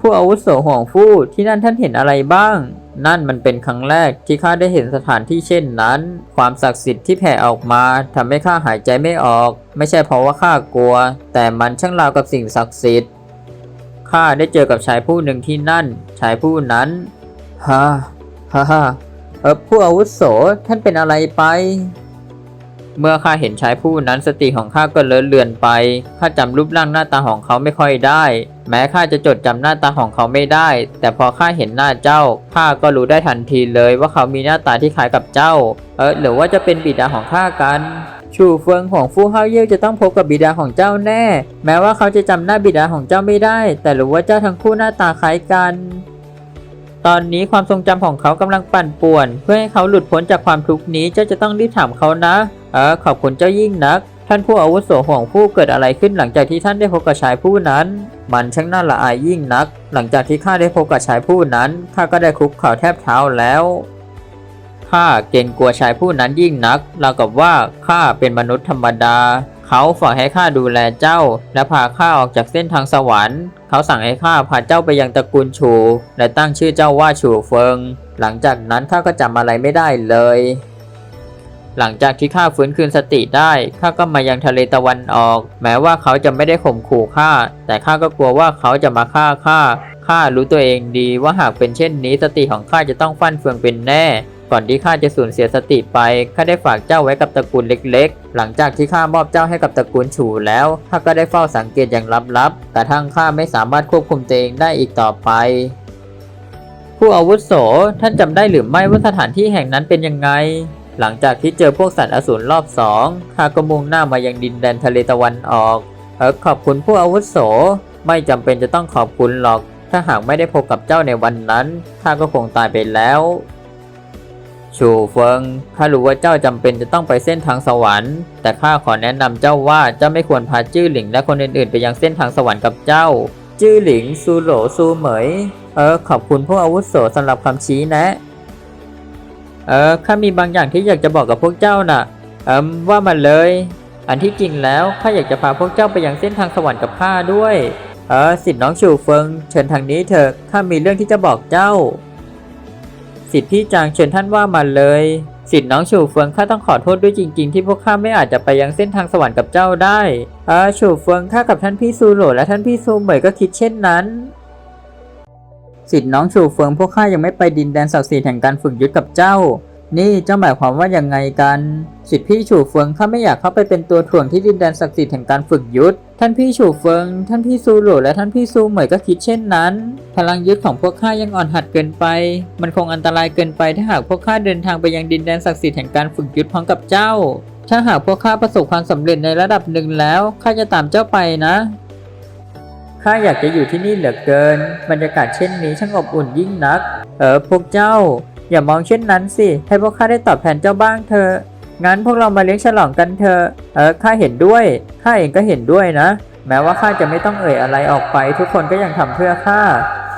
ผู้อาวุโสห่วงฟู่ที่นั่นท่านเห็นอะไรบ้าง นั่นมันเป็นครั้งแรกที่ข้าได้เห็นสถานที่เช่นนั้น ความศักดิ์สิทธิ์ที่แผ่ออกมาทำให้ข้าหายใจไม่ออก ไม่ใช่เพราะว่าข้ากลัว แต่มันช่างราวกับสิ่งศักดิ์สิทธิ์ข้าได้เจอกับชายผู้หนึ่งที่นั่น ชายผู้นั้นฮ่าฮ่าฮ่าเออผู้อาวุโสท่านเป็นอะไรไป เมื่อข้าเห็นชายผู้นั้นสติของข้าก็เลอะเลือนไป ข้าจำรูปร่างหน้าตาของเขาไม่ค่อยได้ แม้ข้าจะจดจำหน้าตาของเขาไม่ได้ แต่พอข้าเห็นหน้าเจ้า ข้าก็รู้ได้ทันทีเลยว่าเขามีหน้าตาที่คล้ายกับเจ้า เออหรือว่าจะเป็นบิดาของข้ากันชูเฟิงของฟู่เฮาเย่จะต้องพบกับบิดาของเจ้าแน่ แม้ว่าเขาจะจำหน้าบิดาของเจ้าไม่ได้ แต่รู้ว่าเจ้าทั้งคู่หน้าตาคล้ายกัน ตอนนี้ความทรงจำของเขากำลังปั่นป่วน เพื่อให้เขาหลุดพ้นจากความทุกข์นี้เจ้าจะต้องรีบถามเขานะ เออขอบคุณเจ้ายิ่งนัก ท่านผู้อาวุโสห่วงผู้เกิดอะไรขึ้นหลังจากที่ท่านได้พบกับชายผู้นั้น มันช่างน่าละอายยิ่งนัก หลังจากที่ข้าได้พบกับชายผู้นั้นข้าก็ได้คุกเข่าแทบเท้าแล้วข้าเกรงกลัวชายผู้นั้นยิ่งนักราวกับว่าข้าเป็นมนุษย์ธรรมดา เขาฝากให้ข้าดูแลเจ้า และพาข้าออกจากเส้นทางสวรรค์ เขาสั่งให้ข้าพาเจ้าไปยังตระกูลชู และตั้งชื่อเจ้าว่าชูเฟิง หลังจากนั้นข้าก็จำอะไรไม่ได้เลย หลังจากที่ข้าฟื้นคืนสติได้ข้าก็มายังทะเลตะวันออก แม้ว่าเขาจะไม่ได้ข่มขู่ข้าแต่ข้าก็กลัวว่าเขาจะมาฆ่าข้าข้ารู้ตัวเองดีว่าหากเป็นเช่นนี้สติของข้าจะต้องฟั่นเฟืองเป็นแน่ ก่อนที่ข้าจะสูญเสียสติไปข้าได้ฝากเจ้าไว้กับตระกูลเล็ก ๆ หลังจากที่ข้ามอบเจ้าให้กับตระกูลฉูแล้วข้าก็ได้เฝ้าสังเกตอย่างลับๆกระทั่งข้าไม่สามารถควบคุมตัวเองได้อีกต่อไปผู้อาวุโสท่านจำได้หรือไม่ว่าสถานที่แห่งนั้นเป็นยังไง หลังจากที่เจอพวกสัตว์อสูรรอบสองข้าก็มุ่งหน้ามายังดินแดนทะเลตะวันออกเออขอบคุณผู้อาวุโส ไม่จำเป็นจะต้องขอบคุณหรอก ถ้าหากไม่ได้พบกับเจ้าในวันนั้นข้าก็คงตายไปแล้วชูเฟิงข้ารู้ว่าเจ้าจำเป็นจะต้องไปเส้นทางสวรรค์ แต่ข้าขอแนะนำเจ้าว่าเจ้าไม่ควรพาจื้อหลิงและคนอื่นๆ ไปยังเส้นทางสวรรค์กับเจ้า จื้อหลิงซูโหลซูเหมย เออขอบคุณผู้อาวุโสสำหรับคำชี้แนะ เออข้ามีบางอย่างที่อยากจะบอกกับพวกเจ้าน่ะ เอิมว่ามาเลย อันที่จริงแล้วข้าอยากจะพาพวกเจ้าไปยังเส้นทางสวรรค์กับข้าด้วย เออสิทธิ์น้องชูเฟิง เชิญทางนี้เถอะข้ามีเรื่องที่จะบอกเจ้า สิทธิ์พี่จางเชิญท่านว่ามาเลย สิทธิ์น้องฉูเฟิงข้าต้องขอโทษด้วยจริง ๆ ที่พวกข้าไม่อาจจะไปยังเส้นทางสวรรค์กับเจ้าได้ เออฉูเฟิงข้ากับท่านพี่ซูโหลและท่านพี่ซูเหมยก็คิดเช่นนั้น สิทธิ์น้องฉูเฟิงพวกข้ายังไม่ไปดินแดนศักดิ์สิทธิ์แห่งการฝึกยุทธกับเจ้า นี่เจ้าหมายความว่ายังไงกัน สิทธิ์พี่ฉูเฟิงข้าไม่อยากเข้าไปเป็นตัวถ่วงที่ดินแดนศักดิ์สิทธิ์แห่งการฝึกยุทธท่านพี่ฉูเฟิง ท่านพี่ซูหลและท่านพี่ซูเหมยก็คิดเช่นนั้น พลังยุทธของพวกข้ายังอ่อนหัดเกินไป มันคงอันตรายเกินไปถ้าหากพวกข้าเดินทางไปยังดินแดนศักดิ์สิทธิ์แห่งการฝึกยุทธพร้อมกับเจ้า ถ้าหากพวกข้าประสบความสำเร็จในระดับหนึ่งแล้วข้าจะตามเจ้าไปนะ ข้าอยากจะอยู่ที่นี่เหลือเกิน บรรยากาศเช่นนี้ช่างอบอุ่นยิ่งนัก เออพวกเจ้า อย่ามองเช่นนั้นสิ ให้พวกข้าได้ตอบแทนเจ้าบ้างเถอะงั้นพวกเรามาเลี้ยงฉลองกันเถอะเออข้าเห็นด้วยข้าเองก็เห็นด้วยนะ แม้ว่าข้าจะไม่ต้องเอ่ยอะไรออกไป ทุกคนก็ยังทำเพื่อข้า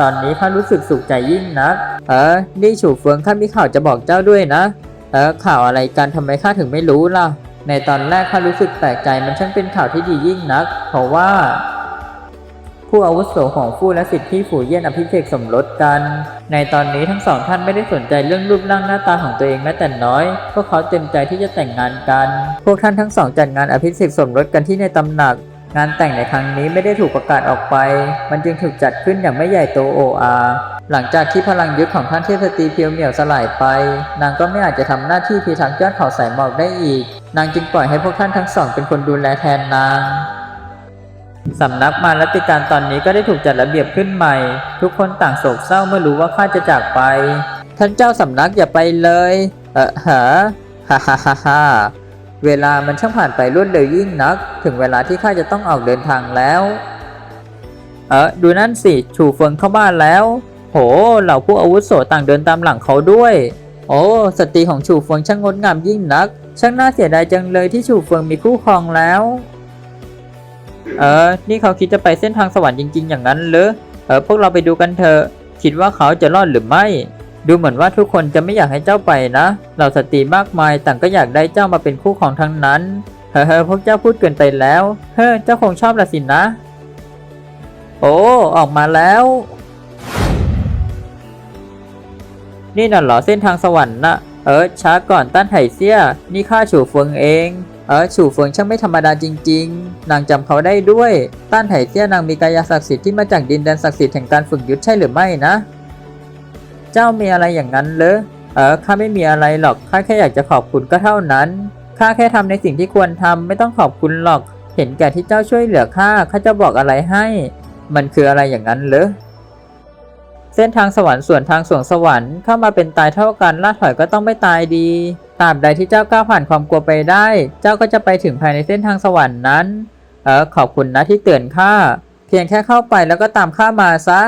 ตอนนี้ข้ารู้สึกสุขใจยิ่งนัก เออนี่ฉูเฟืองข้ามีข่าวจะบอกเจ้าด้วยนะ เออข่าวอะไรกันทำไมข้าถึงไม่รู้ล่ะ ในตอนแรกข้ารู้สึกแปลกใจมันช่างเป็นข่าวที่ดียิ่งนัก เพราะว่า ผู้อาวุโสของฟู่และสิทธิพี่ฝูเยี่ยนอภิเษกสมรสกัน ในตอนนี้ทั้งสองท่านไม่ได้สนใจเรื่องรูปร่างหน้าตาของตัวเองแม้แต่น้อย พวกเขาเต็มใจที่จะแต่งงานกัน พวกท่านทั้งสองจัดงานอภิเษกสมรสกันที่ในตำหนัก งานแต่งในครั้งนี้ไม่ได้ถูกประกาศออกไป มันจึงถูกจัดขึ้นอย่างไม่ใหญ่โตโออาหลังจากที่พลังยุทธของท่านเทพสตรีเพียวเหมี่ยวสลายไป นางก็ไม่อาจจะทำหน้าที่พิทักษ์ยอดเขาสายหมอกได้อีก นางจึงปล่อยให้พวกท่านทั้งสองเป็นคนดูแลแทนนาง สำนักมารติการตอนนี้ก็ได้ถูกจัดระเบียบขึ้นใหม่ ทุกคนต่างโศกเศร้าเมื่อรู้ว่าข้าจะจากไป ท่านเจ้าสำนักอย่าไปเลย เออฮะฮ่าฮ่าฮ่าฮ่าเวลามันช่างผ่านไปรวดเร็วยิ่งนัก ถึงเวลาที่ข้าจะต้องออกเดินทางแล้ว เออดูนั่นสิ ชูเฟิงเข้าบ้านแล้ว โห เหล่าผู้อาวุโสต่างเดินตามหลังเขาด้วย โอ้สตรีของชูเฟิงช่างงดงามยิ่งนัก ช่างน่าเสียดายจังเลยที่ชูเฟิงมีคู่ครองแล้ว เออ นี่เขาคิดจะไปเส้นทางสวรรค์จริง ๆ อย่างนั้นเหรอ เออ พวกเราไปดูกันเถอะ คิดว่าเขาจะรอดหรือไม่ ดูเหมือนว่าทุกคนจะไม่อยากให้เจ้าไปนะ เราสตรีมากมายต่างก็อยากได้เจ้ามาเป็นคู่ของทั้งนั้น เฮ้อพวกเจ้าพูดเกินไปแล้ว เฮ้อ เจ้าคงชอบละสินะ โอ้ ออกมาแล้ว นี่น่ะเหรอเส้นทางสวรรค์นะเออช้าก่อนต้านไห่เซี่ย นี่ข้าฉูฟงเอง เออฉูเฟิงช่างไม่ธรรมดาจริง ๆ นางจำเขาได้ด้วย ต้านไห่เซี่ยนางมีกายศักดิ์สิทธิ์ที่มาจากดินแดนศักดิ์สิทธิ์แห่งการฝึกยุทธใช่หรือไม่นะ เจ้ามีอะไรอย่างนั้นเหรอ เออข้าไม่มีอะไรหรอก ข้าแค่อยากจะขอบคุณก็เท่านั้น ข้าแค่ทำในสิ่งที่ควรทำไม่ต้องขอบคุณหรอก เห็นแก่ที่เจ้าช่วยเหลือข้า ข้าจะบอกอะไรให้ มันคืออะไรอย่างนั้นเหรอเส้นทางสวรรค์ส่วนทางสวงสวรรค์เข้ามาเป็นตายเท่ากันล่าถอยก็ต้องไม่ตายดี ตราบใดที่เจ้าก้าวผ่านความกลัวไปได้ เจ้าก็จะไปถึงภายในเส้นทางสวรรค์นั้น เออขอบคุณนะที่เตือนข้า เพียงแค่เข้าไปแล้วก็ตามข้ามาซะ